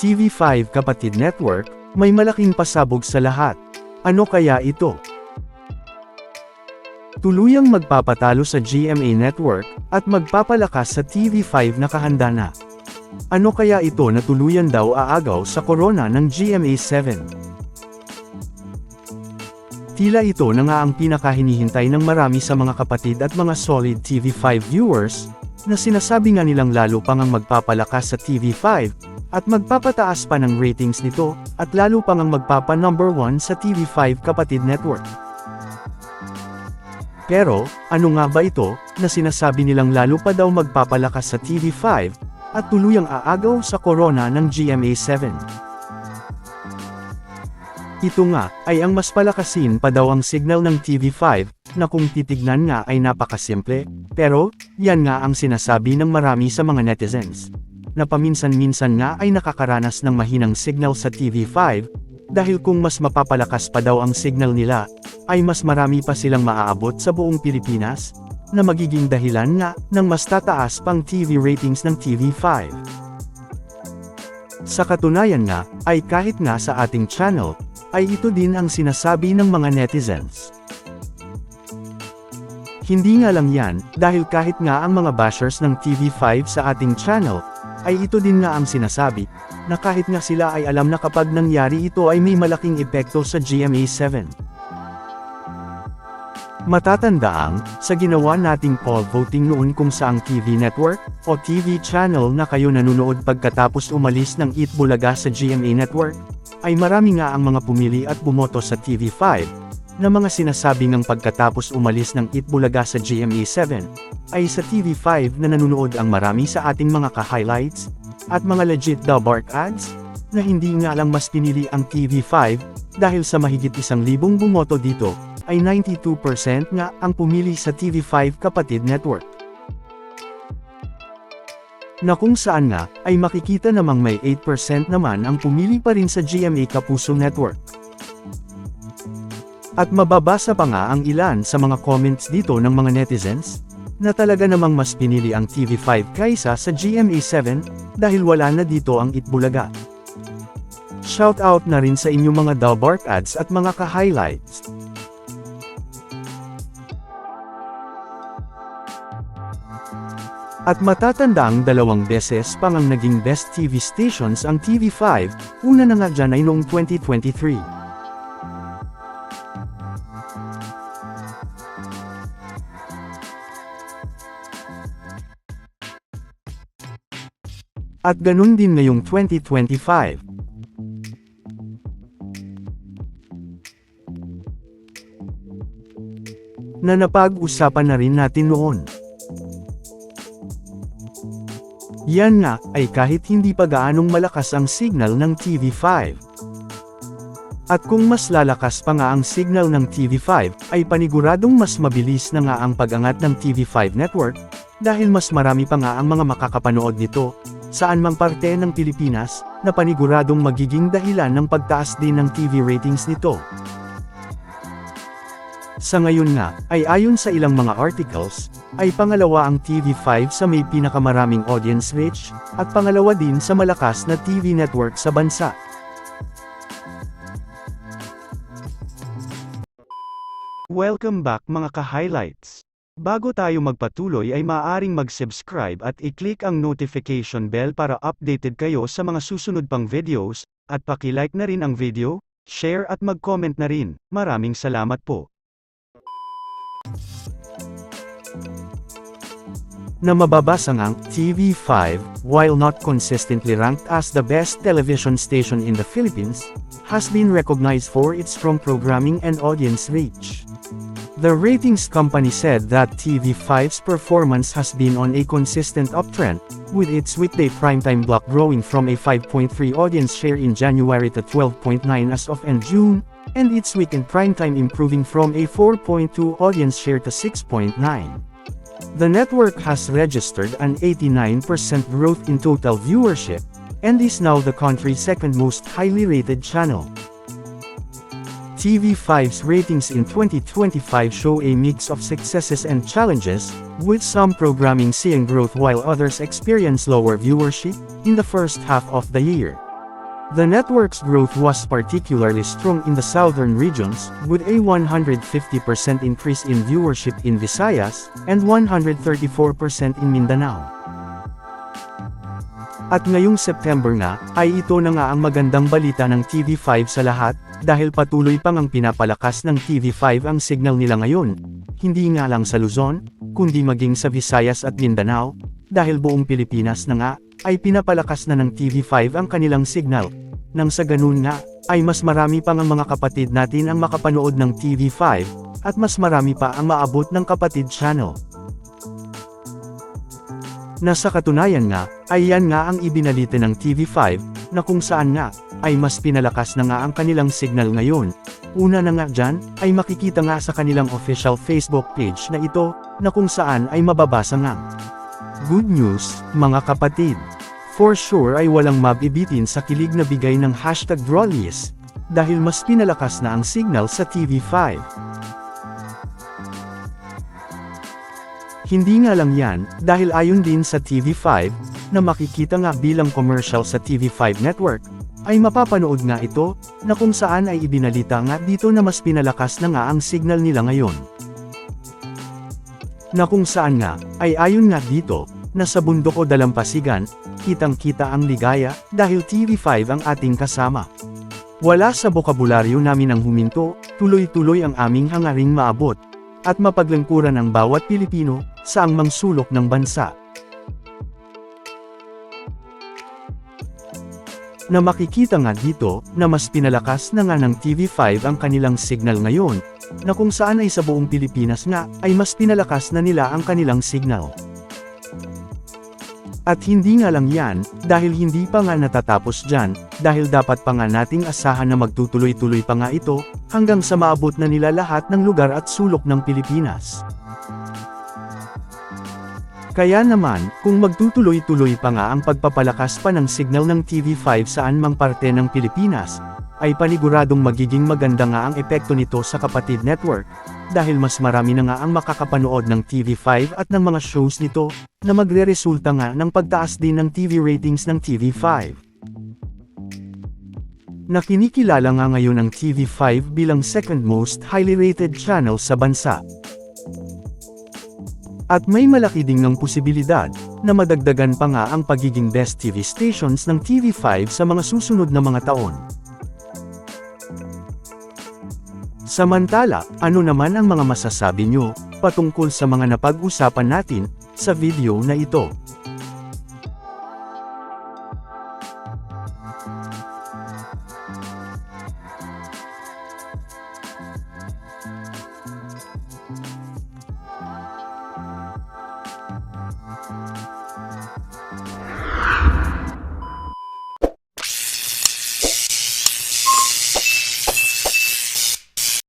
TV5 Kapatid Network, may malaking pasabog sa lahat. Ano kaya ito? Tuluyang magpapatalo sa GMA Network, at magpapalakas sa TV5 na kahanda na. Ano kaya ito na tuluyan daw aagaw sa corona ng GMA7? Tila ito na nga ang pinakahinihintay ng marami sa mga kapatid at mga solid TV5 viewers, na sinasabi nga nilang lalo pang ang magpapalakas sa TV5, at magpapataas pa ng ratings nito, at lalo pang ang magpapa number 1 sa TV5 Kapatid Network. Pero, ano nga ba ito, na sinasabi nilang lalo pa daw magpapalakas sa TV5, at tuluyang aagaw sa corona ng GMA7? Ito nga, ay ang mas palakasin pa daw ang signal ng TV5, na kung titignan nga ay napakasimple, pero, yan nga ang sinasabi ng marami sa mga netizens. Na paminsan-minsan nga ay nakakaranas ng mahinang signal sa TV5, dahil kung mas mapapalakas pa daw ang signal nila, ay mas marami pa silang maaabot sa buong Pilipinas, na magiging dahilan nga ng mas tataas pang TV ratings ng TV5. Sa katunayan nga, ay kahit nga sa ating channel, ay ito din ang sinasabi ng mga netizens. Hindi nga lang yan, dahil kahit nga ang mga bashers ng TV5 sa ating channel, ay ito din nga ang sinasabi, na kahit nga sila ay alam na kapag nangyari ito ay may malaking epekto sa GMA7. Matatandaang, sa ginawa nating poll voting noon kung saang TV network, o TV channel na kayo nanonood pagkatapos umalis ng Eat Bulaga sa GMA network, ay marami nga ang mga pumili at bumoto sa TV5, na mga sinasabi ng pagkatapos umalis ng Eat Bulaga sa GMA7, ay sa TV5 na nanonood ang marami sa ating mga ka-highlights, at mga legit daw bark ads, na hindi nga lang mas pinili ang TV5, dahil sa mahigit isang libong bumoto dito, ay 92% nga ang pumili sa TV5 Kapatid Network. Na kung saan nga, ay makikita namang may 8% naman ang pumili pa rin sa GMA Kapuso Network. At mababasa pa nga ang ilan sa mga comments dito ng mga netizens, na talaga namang mas pinili ang TV5 kaysa sa GMA7, dahil wala na dito ang Itbulaga. Shoutout na rin sa inyong mga Dalbark ads at mga ka-highlights. At matatandang dalawang beses pang ang naging best TV stations ang TV5, una na nga dyan ay noong 2023. At ganun din ngayong 2025. Na napag-usapan na rin natin noon. Yan nga, ay kahit hindi pa gaanong malakas ang signal ng TV5. At kung mas lalakas pa nga ang signal ng TV5, ay paniguradong mas mabilis na nga ang pag-angat ng TV5 network, dahil mas marami pa nga ang mga makakapanood nito, saan mang parte ng Pilipinas, na paniguradong magiging dahilan ng pagtaas din ng TV ratings nito. Sa ngayon nga, ay ayon sa ilang mga articles, ay pangalawa ang TV5 sa may pinakamaraming audience reach, at pangalawa din sa malakas na TV network sa bansa. Welcome back mga ka-highlights. Bago tayo magpatuloy ay maaaring mag-subscribe at i-click ang notification bell para updated kayo sa mga susunod pang videos, at paki-like na rin ang video, share at mag-comment na rin. Maraming salamat po. na mababasa ngang TV5, while not consistently ranked as the best television station in the Philippines, has been recognized for its strong programming and audience reach. The ratings company said that TV5's performance has been on a consistent uptrend, with its weekday primetime block growing from a 5.3 audience share in January to 12.9 as of end June, and its weekend primetime improving from a 4.2 audience share to 6.9. The network has registered an 89% growth in total viewership, and is now the country's second most highly rated channel. TV5's ratings in 2025 show a mix of successes and challenges, with some programming seeing growth while others experience lower viewership in the first half of the year. The network's growth was particularly strong in the southern regions, with a 150% increase in viewership in Visayas, and 134% in Mindanao. At ngayong September na, ay ito na nga ang magandang balita ng TV5 sa lahat, dahil patuloy pang ang pinapalakas ng TV5 ang signal nila ngayon. Hindi nga lang sa Luzon, kundi maging sa Visayas at Mindanao, dahil buong Pilipinas na nga, ay pinapalakas na ng TV5 ang kanilang signal. Nang sa ganun nga, ay mas marami pang ang mga kapatid natin ang makapanood ng TV5, at mas marami pa ang maabot ng kapatid channel. Nasa katunayan nga, ay yan nga ang ibinalita ng TV5, na kung saan nga, ay mas pinalakas na nga ang kanilang signal ngayon. Una na nga dyan, ay makikita nga sa kanilang official Facebook page na ito, na kung saan ay mababasa nga. Good news, mga kapatid. For sure ay walang mabibitin sa kilig na bigay ng hashtag Drawlist, dahil mas pinalakas na ang signal sa TV5. Hindi nga lang yan, dahil ayon din sa TV5, na makikita nga bilang commercial sa TV5 network, ay mapapanood nga ito, na kung saan ay ibinalita nga dito na mas pinalakas na nga ang signal nila ngayon. Na kung saan nga, ay ayon nga dito, na sa bundok o dalampasigan, kitang-kita ang ligaya, dahil TV5 ang ating kasama. Wala sa bokabularyo namin ang huminto, tuloy-tuloy ang aming hangaring maabot, at mapaglingkuran ang bawat Pilipino, sa angmang sulok ng bansa. Na makikita nga dito, na mas pinalakas na nga ng TV5 ang kanilang signal ngayon, na kung saan ay sa buong Pilipinas nga, ay mas pinalakas na nila ang kanilang signal. At hindi nga lang yan, dahil hindi pa nga natatapos dyan, dahil dapat pa nga nating asahan na magtutuloy-tuloy pa nga ito, hanggang sa maabot na nila lahat ng lugar at sulok ng Pilipinas. Kaya naman, kung magtutuloy-tuloy pa nga ang pagpapalakas pa ng signal ng TV5 saan mang parte ng Pilipinas, ay paniguradong magiging maganda nga ang epekto nito sa kapatid network, dahil mas marami na nga ang makakapanood ng TV5 at ng mga shows nito, na magre-resulta nga ng pagtaas din ng TV ratings ng TV5. Na kinikilala nga ngayon ang TV5 bilang second most highly rated channel sa bansa. At may malaki ding ng posibilidad, na madagdagan pa nga ang pagiging best TV stations ng TV5 sa mga susunod na mga taon. Samantala, ano naman ang mga masasabi nyo, patungkol sa mga napag-usapan natin, sa video na ito?